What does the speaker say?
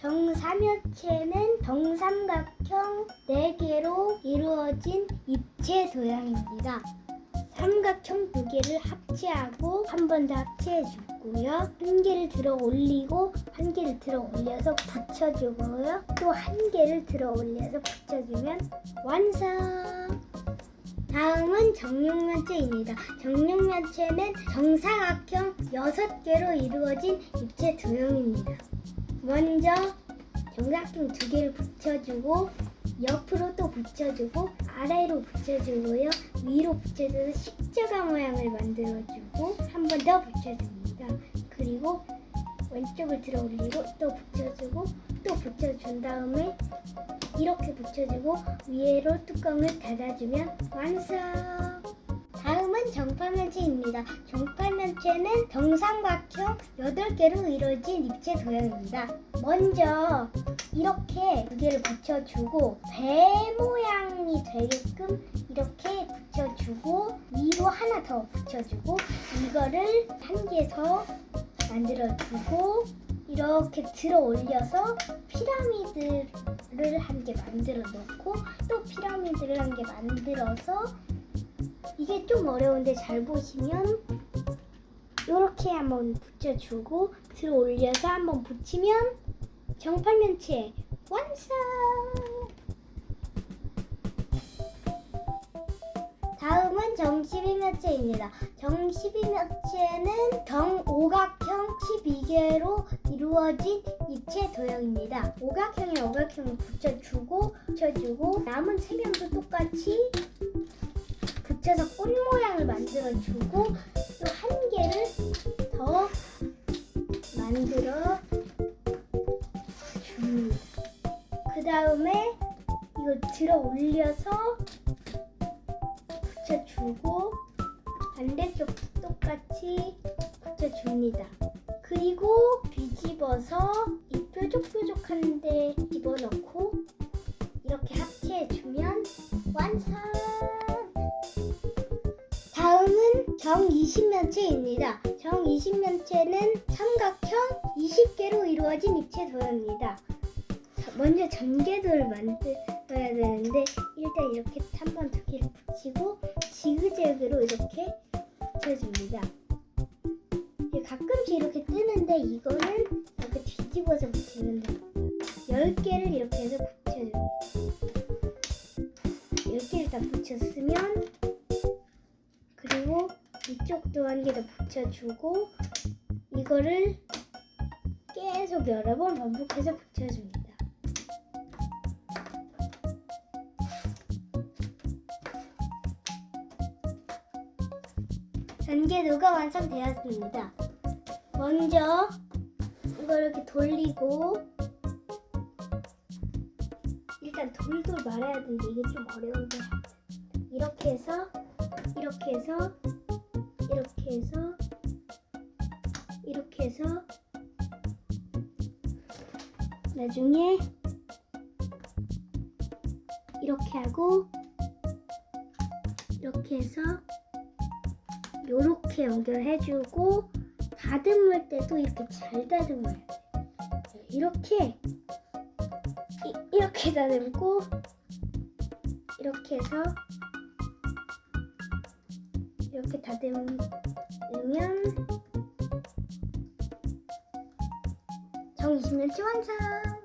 정사면체는 정삼각형 4개로 이루어진 입체 도형입니다. 삼각형 두 개를 합체하고 한 번 더 합체해 주고요. 한 개를 들어 올리고 한 개를 들어 올려서 붙여주고요. 또 한 개를 들어 올려서 붙여주면 완성! 다음은 정육면체입니다. 정육면체는 정사각형 6개로 이루어진 입체 도형입니다. 먼저 정사각형 두 개를 붙여주고 옆으로 또 붙여주고 아래로 붙여주고요. 위로 붙여줘서 십자가 모양을 만들어주고 한 번 더 붙여줍니다. 그리고 왼쪽을 들어 올리고 또 붙여주고 또 붙여준 다음에 이렇게 붙여주고 위로 뚜껑을 닫아주면 완성! 다음은 정팔면체입니다. 정팔 면체는 정삼각형 8개로 이루어진 입체 도형입니다. 먼저 이렇게 두 개를 붙여주고 배 모양이 되게끔 이렇게 붙여주고 위로 하나 더 붙여주고 이거를 한개더 만들어주고 이렇게 들어 올려서 피라미드를 한 개 만들어 놓고 또 피라미드를 한 개 만들어서 이게 좀 어려운데 잘 보시면 이렇게 한번 붙여주고 들어 올려서 한번 붙이면 정팔면체 완성! 다음은 정십이면체입니다. 정십이면체는 정오각형 12개로 이루어진 입체 도형입니다. 오각형에 오각형을 붙여주고 붙여주고 남은 세 면도 똑같이 붙여서 꽃 모양을 만들어주고 개를 더 만들어 줍니다. 그 다음에 이거 들어 올려서 붙여주고 반대쪽도 똑같이 붙여줍니다. 그리고 뒤집어서 이 뾰족뾰족한 데 집어넣고 정 20면체입니다. 정 20면체는 삼각형 20개로 이루어진 입체 도형입니다. 자, 먼저 전개도를 만들어야 되는데 일단 이렇게 한번두 개를 붙이고 지그재그로 이렇게 붙여줍니다. 이게 가끔씩 이렇게 뜨는데 이거는 이렇게 뒤집어서 붙이면 돼요. 10개를 이렇게 해서 붙여줍니다. 이쪽도 한 개 더 붙여주고 이거를 계속 여러 번 반복해서 붙여줍니다. 전개도가 완성되었습니다. 먼저 이걸 이렇게 돌리고 일단 돌돌 말아야 되는데 이게 좀 어려운데 이렇게 해서 이렇게 해서 이렇게 해서 이렇게 해서 나중에 이렇게 하고 이렇게 해서 요렇게 연결해주고 다듬을 때도 이렇게 잘 다듬어야 돼. 이렇게 이, 이렇게 다듬고 이렇게 해서 이렇게 다듬으면 정 20년치 완성!